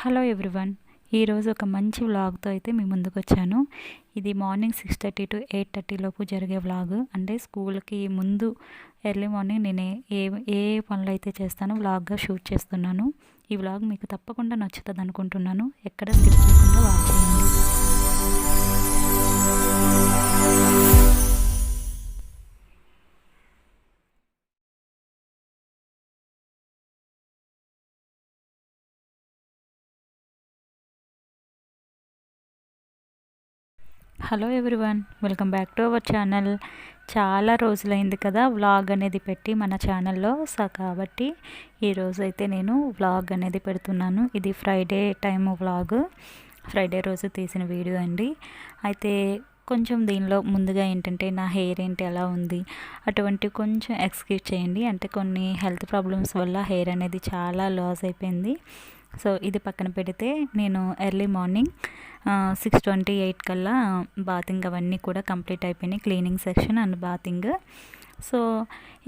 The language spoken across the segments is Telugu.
హలో ఎవ్రీవన్ ఈరోజు ఒక మంచి వ్లాగ్తో అయితే మీ ముందుకు వచ్చాను. ఇది morning six thirty to eight thirty లోపు జరిగే వ్లాగ్ అంటే స్కూల్కి ముందు ఎర్లీ మార్నింగ్ నేను ఏ ఏ పనులు అయితే చేస్తానో వ్లాగ్గా షూట్ చేస్తున్నాను. ఈ వ్లాగ్ మీకు తప్పకుండా నచ్చుతుంది అనుకుంటున్నాను ఎక్కడ స్కిప్ చేయకుండా వాచ్ చేయండి. Hello everyone welcome back to our channel చాలా రోజులైంది కదా వ్లాగ్ అనేది పెట్టి మన ఛానల్లో సో కాబట్టి ఈరోజు అయితే నేను వ్లాగ్ అనేది పెడుతున్నాను. ఇది ఫ్రైడే టైం వ్లాగ్ ఫ్రైడే రోజు తీసిన వీడియో అండి. అయితే కొంచెం దీనిలో ముందుగా ఏంటంటే నా హెయిర్ ఏంటి ఎలా ఉంది అటువంటి కొంచెం ఎక్స్క్యూజ్ చేయండి. అంటే కొన్ని హెల్త్ ప్రాబ్లమ్స్ వల్ల హెయిర్ అనేది చాలా లాస్ అయిపోయింది. సో ఇది పక్కన పెడితే నేను early morning six twenty eight కల్లా బాతింగ్ అవన్నీ కూడా కంప్లీట్ అయిపోయినాయి. Cleaning section and bathing so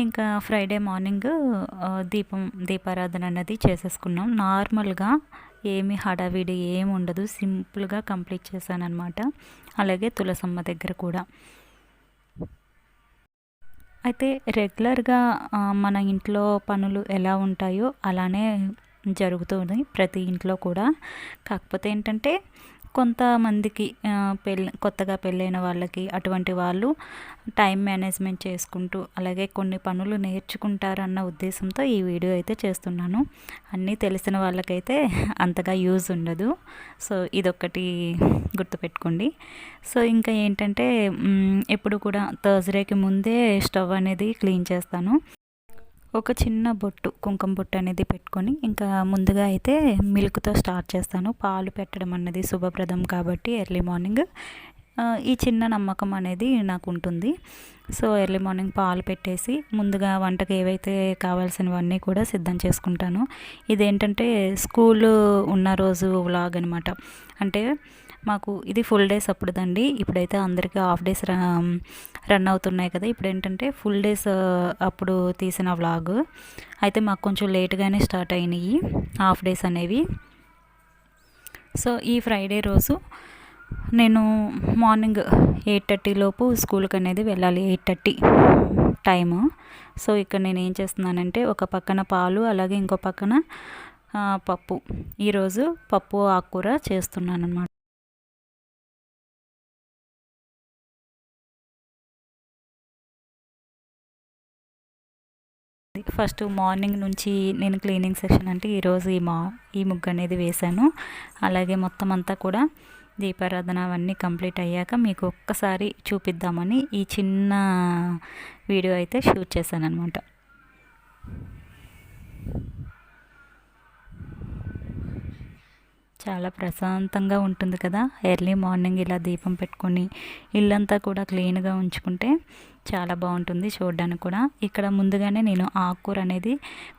ఇంకా ఫ్రైడే మార్నింగ్ దీపం దీపారాధన అనేది చేసేసుకున్నాం. నార్మల్గా ఏమి హడావిడి ఏమి ఉండదు. సింపుల్గా కంప్లీట్ చేశాను అనమాట అలాగే తులసమ్మ దగ్గర కూడా. అయితే రెగ్యులర్గా మన ఇంట్లో పనులు ఎలా ఉంటాయో అలానే జరుగుతుంది ప్రతి ఇంట్లో కూడా. కాకపోతే ఏంటంటే కొంతమందికి పెళ్ళి కొత్తగా పెళ్ళైన వాళ్ళకి అటువంటి వాళ్ళు టైం మేనేజ్మెంట్ చేసుకుంటూ అలాగే కొన్ని పనులు నేర్చుకుంటారన్న ఉద్దేశంతో ఈ వీడియో అయితే చేస్తున్నాను. అన్నీ తెలిసిన వాళ్ళకైతే అంతగా యూజ్ ఉండదు. సో ఇదొక్కటి గుర్తుపెట్టుకోండి. సో ఇంకా ఏంటంటే ఎప్పుడు కూడా థర్స్డేకి ముందే స్టవ్ అనేది క్లీన్ చేస్తాను. ఒక చిన్న బొట్టు కుంకుమ బొట్టు అనేది పెట్టుకొని ఇంకా ముందుగా అయితే మిల్క్తో స్టార్ట్ చేస్తాను. పాలు పెట్టడం అన్నది శుభప్రదం కాబట్టి ఎర్లీ మార్నింగ్. ఈ చిన్న నమ్మకం అనేది నాకు ఉంటుంది. సో ఎర్లీ మార్నింగ్ పాలు పెట్టేసి ముందుగా వంటకి ఏవైతే కావాల్సినవన్నీ కూడా సిద్ధం చేసుకుంటాను. ఇదేంటంటే స్కూల్ ఉన్న రోజు వ్లాగ్ అనమాట అంటే మాకు ఇది ఫుల్ డేస్ అప్పుడుదండి. ఇప్పుడైతే అందరికీ హాఫ్ డేస్ రన్ అవుతున్నాయి కదా. ఇప్పుడు ఏంటంటే ఫుల్ డేస్ అప్పుడు తీసిన వ్లాగ్ అయితే మాకు కొంచెం లేట్గానే స్టార్ట్ అయినాయి హాఫ్ డేస్ అనేవి. సో ఈ ఫ్రైడే రోజు నేను మార్నింగ్ ఎయిట్ థర్టీ లోపు స్కూల్కి అనేది వెళ్ళాలి. ఎయిట్ థర్టీ టైము సో ఇక్కడ నేను ఏం చేస్తున్నానంటే ఒక పక్కన పాలు అలాగే ఇంకో పక్కన పప్పు. ఈరోజు పప్పు ఆకుకూర చేస్తున్నాను అనమాట ఫస్ట్ మార్నింగ్ నుంచి నేను క్లీనింగ్ సెక్షన్ అంటే ఈరోజు ఈ మా ఈ ముగ్గు అనేది వేశాను. అలాగే మొత్తం అంతా కూడా దీపారాధన అవన్నీ కంప్లీట్ అయ్యాక మీకు ఒక్కసారి చూపిద్దామని ఈ చిన్న వీడియో అయితే షూట్ చేశాను అనమాట చాలా ప్రశాంతంగా ఉంటుంది కదా. ఎర్లీ మార్నింగ్ ఇలా దీపం పెట్టుకొని ఇల్లంతా కూడా క్లీన్గా ఉంచుకుంటే చాలా బాగుంటుంది చూడడానికి కూడా. ఇక్కడ ముందుగానే నేను ఆకుకూర అనేది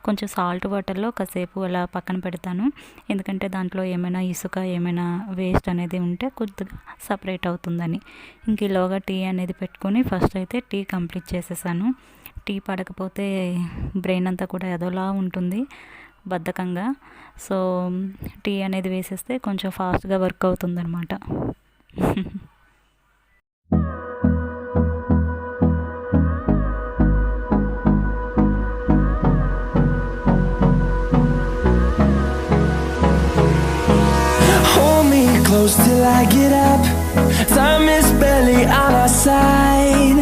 కొంచెం సాల్ట్ వాటర్లో కాసేపు అలా పక్కన పెడతాను. ఎందుకంటే దాంట్లో ఏమైనా ఇసుక ఏమైనా వేస్ట్ అనేది ఉంటే కొద్దిగా సపరేట్ అవుతుందని. ఇంక ఈలోగా టీ అనేది పెట్టుకొని ఫస్ట్ అయితే టీ కంప్లీట్ చేసేసాను. టీ పడకపోతే బ్రెయిన్ అంతా కూడా ఏదోలా ఉంటుంది బద్ధకంగా. సో టీ అనేది వేసేస్తే కొంచెం ఫాస్ట్గా వర్క్ అవుతుందన్నమాట. close till I get up Time is barely on our side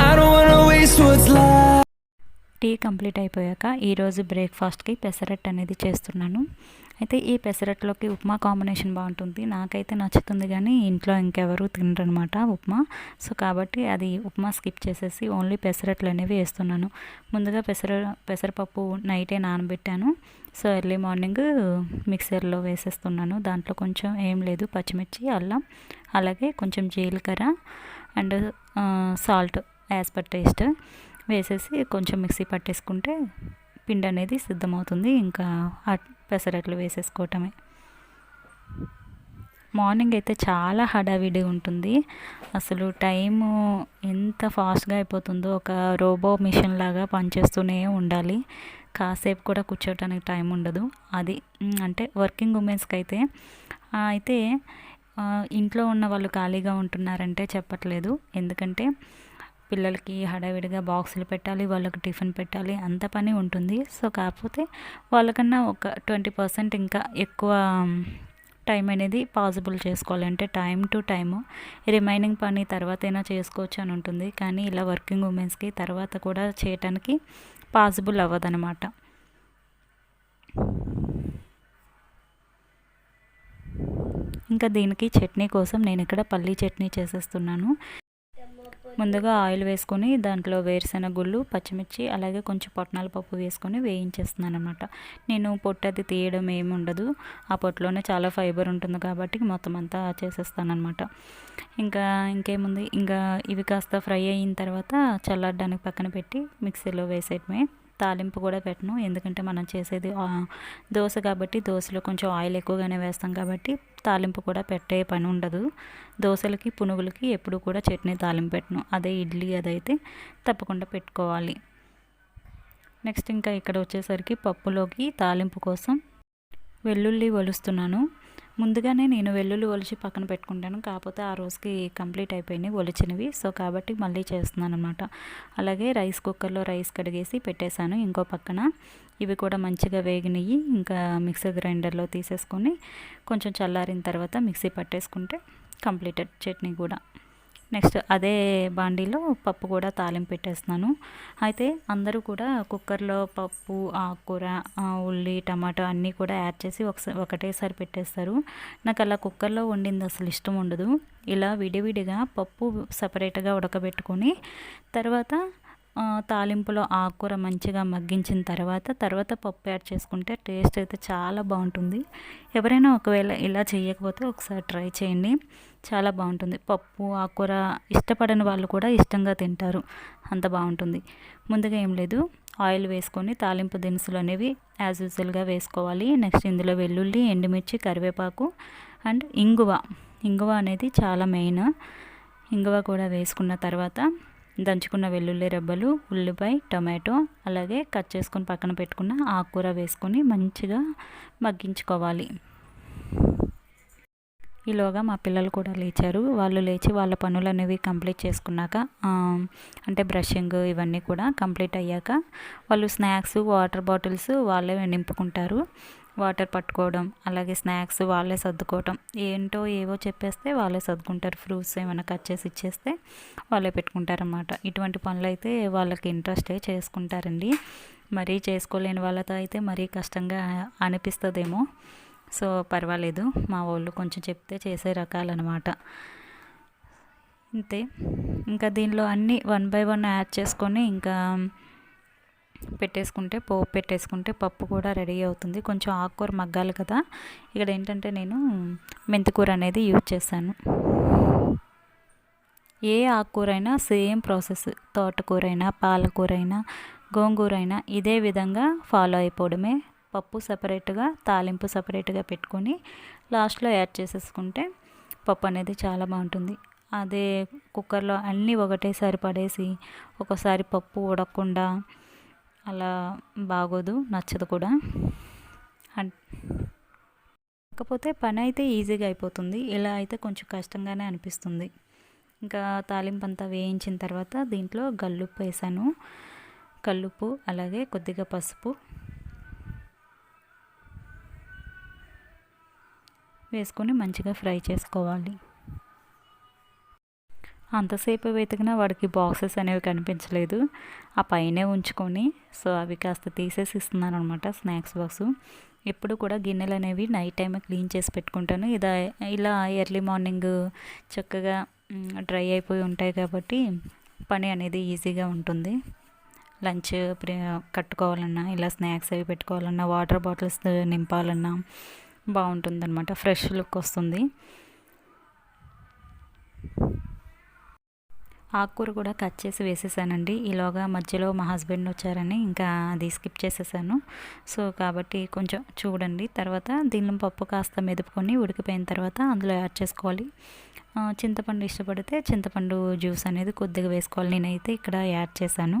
I don't wanna waste what's left tea complete అయిపోయాక ఈరోజు బ్రేక్ఫాస్ట్కి పెసరట్ అనేది చేస్తున్నాను అయితే ఈ పెసరట్లోకి ఉప్మా కాంబినేషన్ బాగుంటుంది. నాకైతే నచ్చుతుంది కానీ ఇంట్లో ఇంకెవరు తినరనమాట ఉప్మా. సో కాబట్టి అది ఉప్మా స్కిప్ చేసేసి ఓన్లీ పెసరట్లు అనేవి వేస్తున్నాను. ముందుగా పెసర పెసరపప్పు నైటే నానబెట్టాను. సో ఎర్లీ మార్నింగ్ మిక్సర్లో వేసేస్తున్నాను. దాంట్లో కొంచెం ఏం లేదు. పచ్చిమిర్చి అల్లం అలాగే కొంచెం జీలకర్ర and salt as per taste వేసేసి కొంచెం మిక్సీ పట్టేసుకుంటే పిండి అనేది సిద్ధమవుతుంది. ఇంకా పెసరట్లు వేసేసుకోవటమే. మార్నింగ్ అయితే చాలా హడావిడి ఉంటుంది. అసలు టైము ఎంత ఫాస్ట్గా అయిపోతుందో ఒక రోబో మిషన్ లాగా పనిచేస్తూనే ఉండాలి. కాసేపు కూడా కూర్చోవటానికి టైం ఉండదు. అది అంటే వర్కింగ్ ఉమెన్స్కి అయితే అయితే ఇంట్లో ఉన్న వాళ్ళు ఖాళీగా ఉంటున్నారంటే చెప్పట్లేదు. ఎందుకంటే పిల్లలకి హడావిడిగా బాక్సులు పెట్టాలి వాళ్ళకి టిఫిన్ పెట్టాలి అంత పని ఉంటుంది. సో కాకపోతే వాళ్ళకన్నా ఒక ట్వంటీ పర్సెంట్ ఇంకా ఎక్కువ టైం అనేది పాసిబుల్ చేసుకోవాలంటే టైం టు టైము. రిమైనింగ్ పని తర్వాత అయినా చేసుకోవచ్చు అని ఉంటుంది. కానీ ఇలా వర్కింగ్ ఉమెన్స్కి తర్వాత కూడా చేయటానికి పాసిబుల్ అవ్వదనమాట ఇంకా దీనికి చట్నీ కోసం నేను ఇక్కడ పల్లీ చట్నీ చేసేస్తున్నాను. ముందుగా ఆయిల్ వేసుకొని దాంట్లో వేరుశెనగ గుళ్ళు పచ్చిమిర్చి అలాగే కొంచెం పొట్నాల పప్పు వేసుకొని వేయించేస్తున్నాను అనమాట నేను పొట్టు అది తీయడం ఏమి ఉండదు ఆ పొట్టులోనే చాలా ఫైబర్ ఉంటుంది కాబట్టి మొత్తం అంతా చేసేస్తానమాట ఇంకా ఇంకేముంది? ఇంకా ఇవి కాస్త ఫ్రై అయిన తర్వాత చల్లారడానికి పక్కన పెట్టి మిక్సీలో వేసేయటమే. తాలింపు కూడా పెట్టను. ఎందుకంటే మనం చేసేది దోశ కాబట్టి దోశలో కొంచెం ఆయిల్ ఎక్కువగానే వేస్తాం కాబట్టి తాలింపు కూడా పెట్టే పని ఉండదు. దోశలకి పునుగులకి ఎప్పుడు కూడా చట్నీ తాలింపు పెట్టను. అదే ఇడ్లీ అదైతే తప్పకుండా పెట్టుకోవాలి. నెక్స్ట్ ఇంకా ఇక్కడ వచ్చేసరికి పప్పులోకి తాలింపు కోసం వెల్లుల్లి వలుస్తున్నాను ముందుగానే నేను వెల్లుల్లి ఒలిచి పక్కన పెట్టుకుంటాను. కాకపోతే ఆ రోజుకి కంప్లీట్ అయిపోయినాయి ఒలిచినవి. సో కాబట్టి మళ్ళీ చేస్తున్నాను అనమాట అలాగే రైస్ కుక్కర్లో రైస్ కడిగేసి పెట్టేశాను. ఇంకో పక్కన ఇవి కూడా మంచిగా వేగినవి ఇంకా మిక్సర్ గ్రైండర్లో తీసేసుకొని కొంచెం చల్లారిన తర్వాత మిక్సీ పట్టేసుకుంటే కంప్లీటెడ్ చట్నీ కూడా. నెక్స్ట్ అదే బాండీలో పప్పు కూడా తాలింపు పెట్టేస్తున్నాను. అయితే అందరూ కూడా కుక్కర్లో పప్పు ఆకుకూర ఉల్లి టమాటో అన్నీ కూడా యాడ్ చేసి ఒకసారి ఒకటేసారి పెట్టేస్తారు. నాకు అలా కుక్కర్లో వండింది అసలు ఇష్టం ఉండదు. ఇలా విడివిడిగా పప్పు సపరేట్గా ఉడకబెట్టుకొని తర్వాత తాలింపులో ఆకుకూర మంచిగా మగ్గించిన తర్వాత తర్వాత పప్పు యాడ్ చేసుకుంటే టేస్ట్ అయితే చాలా బాగుంటుంది. ఎవరైనా ఒకవేళ ఇలా చేయకపోతే ఒకసారి ట్రై చేయండి. చాలా బాగుంటుంది. పప్పు ఆకుకూర ఇష్టపడని వాళ్ళు కూడా ఇష్టంగా తింటారు. అంత బాగుంటుంది. ముందుగా ఏం లేదు. ఆయిల్ వేసుకొని తాలింపు దినుసులు అనేవి యాజ్ యూజువల్గా వేసుకోవాలి. నెక్స్ట్ ఇందులో వెల్లుల్లి ఎండుమిర్చి కరివేపాకు అండ్ ఇంగువ. ఇంగువ అనేది చాలా మెయిన్ ఇంగువ కూడా వేసుకున్న తర్వాత దంచుకున్న వెల్లుల్లి రెబ్బలు ఉల్లిపాయ టొమాటో అలాగే కట్ చేసుకొని పక్కన పెట్టుకున్న ఆకుకూర వేసుకొని మంచిగా మగ్గించుకోవాలి. ఈలోగా మా పిల్లలు కూడా లేచారు. వాళ్ళు లేచి వాళ్ళ పనులు అనేవి కంప్లీట్ చేసుకున్నాక అంటే బ్రషింగ్ ఇవన్నీ కూడా కంప్లీట్ అయ్యాక వాళ్ళు స్నాక్స్ వాటర్ బాటిల్స్ వాళ్ళే నింపుకుంటారు. వాటర్ పట్టుకోవడం అలాగే స్నాక్స్ వాళ్ళే సర్దుకోవటం ఏంటో ఏవో చెప్పేస్తే వాళ్ళే సర్దుకుంటారు. ఫ్రూట్స్ ఏమైనా కట్ చేసి ఇచ్చేస్తే వాళ్ళే పెట్టుకుంటారన్నమాట. ఇటువంటి పనులు అయితే వాళ్ళకి ఇంట్రెస్టే చేసుకుంటారండి. మరీ చేసుకోలేని వాళ్ళతో అయితే మరీ కష్టంగా అనిపిస్తుందేమో. సో పర్వాలేదు. మా వాళ్ళు కొంచెం చెప్తే చేసే రకాలన్నమాట. అంతే. ఇంకా దీనిలో అన్నీ వన్ బై వన్ యాడ్ చేసుకొని ఇంకా పెట్టేసుకుంటే పోపు పెట్టేసుకుంటే పప్పు కూడా రెడీ అవుతుంది. కొంచెం ఆకుకూర మగ్గాలి కదా. ఇక్కడ ఏంటంటే నేను మెంతికూర అనేది యూజ్ చేశాను. ఏ ఆకుకూర అయినా సేమ్ ప్రాసెస్. తోటకూర అయినా పాలకూర అయినా గోంగూర అయినా ఇదే విధంగా ఫాలో అయిపోవడమే. పప్పు సపరేట్గా తాలింపు సపరేట్గా పెట్టుకొని లాస్ట్లో యాడ్ చేసేసుకుంటే పప్పు అనేది చాలా బాగుంటుంది. అదే కుక్కర్లో అన్నీ ఒకటేసారి పడేసి ఒకసారి పప్పు ఉడకకుండా అలా బాగోదు నచ్చదు కూడా. కాకపోతే పని అయితే ఈజీగా అయిపోతుంది. ఇలా అయితే కొంచెం కష్టంగానే అనిపిస్తుంది. ఇంకా తాలింపు అంతా వేయించిన తర్వాత దీంట్లో గల్లుప్పు వేసాను. కల్లుప్పు అలాగే కొద్దిగా పసుపు వేసుకొని మంచిగా ఫ్రై చేసుకోవాలి. అంతసేపు వెతికినా వాడికి బాక్సెస్ అనేవి కనిపించలేదు. ఆ పైనే ఉంచుకొని సో అవి కాస్త తీసేసి ఇస్తున్నాను అనమాట స్నాక్స్ బాక్స్. ఎప్పుడు కూడా గిన్నెలు అనేవి నైట్ టైమే క్లీన్ చేసి పెట్టుకుంటాను. ఇదా ఇలా ఎర్లీ మార్నింగ్ చక్కగా డ్రై అయిపోయి ఉంటాయి కాబట్టి పని అనేది ఈజీగా ఉంటుంది. లంచ్ కట్టుకోవాలన్నా ఇలా స్నాక్స్ అవి పెట్టుకోవాలన్నా వాటర్ బాటిల్స్ నింపాలన్నా బాగుంటుంది అనమాట ఫ్రెష్ లుక్ వస్తుంది. ఆకుకూర కూడా కట్ చేసి వేసేసానండి. ఈలోగా మధ్యలో మా హస్బెండ్ వచ్చారని ఇంకా అది స్కిప్ చేసేసాను. సో కాబట్టి కొంచెం చూడండి. తర్వాత దీనిలో పప్పు కాస్త మెదుపుకొని ఉడికిపోయిన తర్వాత అందులో యాడ్ చేసుకోవాలి. చింతపండు ఇష్టపడితే చింతపండు జ్యూస్ అనేది కొద్దిగా వేసుకోవాలి. నేనైతే ఇక్కడ యాడ్ చేశాను.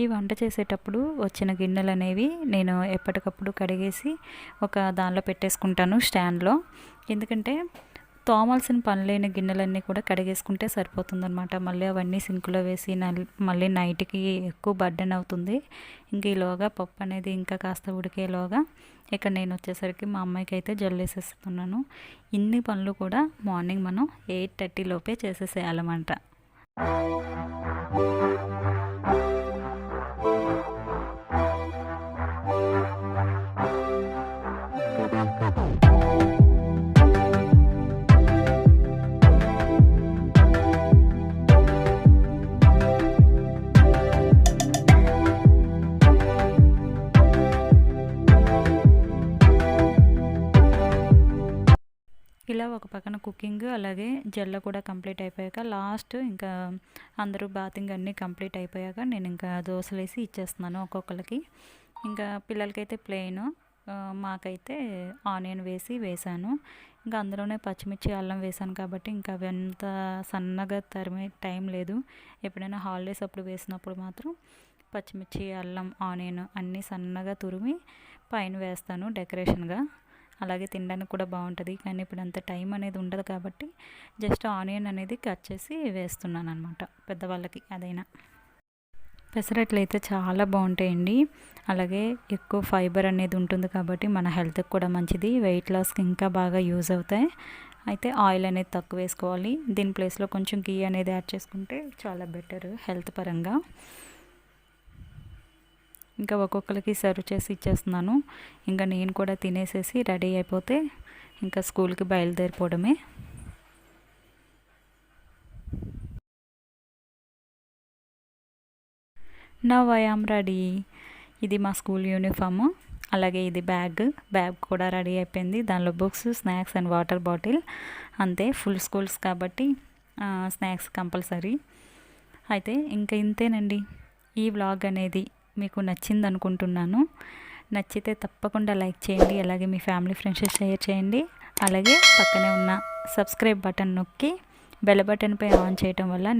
ఈ వంట చేసేటప్పుడు వచ్చిన గిన్నెలు అనేవి నేను ఎప్పటికప్పుడు కడిగేసి ఒక దానిలో పెట్టేసుకుంటాను స్టాండ్లో. ఎందుకంటే తోమాల్సిన పని లేని గిన్నెలన్నీ కూడా కడిగేసుకుంటే సరిపోతుందనమాట మళ్ళీ అవన్నీ సింకులో వేసి మళ్ళీ నైట్కి ఎక్కువ బర్డెన్ అవుతుంది. ఇంక ఈలోగా పప్పు అనేది ఇంకా కాస్త ఉడికేలోగా ఇక్కడ నేను వచ్చేసరికి మా అమ్మాయికి అయితే జల్లేసేస్తున్నాను. ఇన్ని పనులు కూడా మార్నింగ్ మనం ఎయిట్ థర్టీ లోపే చేసేసేయాలన్నమాట. ఇలా ఒక పక్కన కుకింగ్ అలాగే జల్ల కూడా కంప్లీట్ అయిపోయాక లాస్ట్ ఇంకా అందరూ బాతింగ్ అన్నీ కంప్లీట్ అయిపోయాక నేను ఇంకా దోశలు వేసి ఇచ్చేస్తున్నాను ఒక్కొక్కరికి ఇంకా పిల్లలకైతే ప్లెయిన్ మాకైతే ఆనియన్ వేసి వేసాను. ఇంకా అందులోనే పచ్చిమిర్చి అల్లం వేసాను కాబట్టి ఇంకా అవి అంత సన్నగా తరిమే టైం లేదు. ఎప్పుడైనా హాలిడేస్ అప్పుడు వేసినప్పుడు మాత్రం పచ్చిమిర్చి అల్లం ఆనియన్ అన్నీ సన్నగా తురిమి పైన వేస్తాను డెకరేషన్గా. అలాగే తినడానికి కూడా బాగుంటుంది. కానీ ఇప్పుడు అంత టైం అనేది ఉండదు కాబట్టి జస్ట్ ఆనియన్ అనేది కట్ చేసి వేస్తున్నాను అనమాట పెద్దవాళ్ళకి అదైనా. పెసరట్లు అయితే చాలా బాగుంటాయండి. అలాగే ఎక్కువ ఫైబర్ అనేది ఉంటుంది కాబట్టి మన హెల్త్కి కూడా మంచిది. వెయిట్ లాస్కి ఇంకా బాగా యూజ్ అవుతాయి. అయితే ఆయిల్ అనేది తక్కువ వేసుకోవాలి. దీని ప్లేస్లో కొంచెం గీ అనేది యాడ్ చేసుకుంటే చాలా బెటర్ హెల్త్ పరంగా. ఇంకా ఒక్కొక్కరికి సర్వ్ చేసి ఇచ్చేస్తున్నాను. ఇంకా నేను కూడా తినేసేసి రెడీ అయిపోతే ఇంకా స్కూల్కి బయలుదేరిపోవడమే. నవ్ ఐఆమ్ రెడీ ఇది మా స్కూల్ యూనిఫామ్. అలాగే ఇది బ్యాగ్. బ్యాగ్ కూడా రెడీ అయిపోయింది. దానిలో books snacks and water bottle. అంతే ఫుల్ స్కూల్స్ కాబట్టి స్నాక్స్ కంపల్సరీ. అయితే ఇంకా ఇంతేనండి. ఈ వ్లాగ్ అనేది మీకు నచ్చింది అనుకుంటున్నాను నచ్చితే తప్పకుండా లైక్ చేయండి అలాగే మీ ఫ్యామిలీ ఫ్రెండ్స్ షేర్ చేయండి. అలాగే పక్కనే ఉన్న సబ్స్క్రైబ్ బటన్ నొక్కి బెల్ బటన్పై ఆన్ చేయటం వల్ల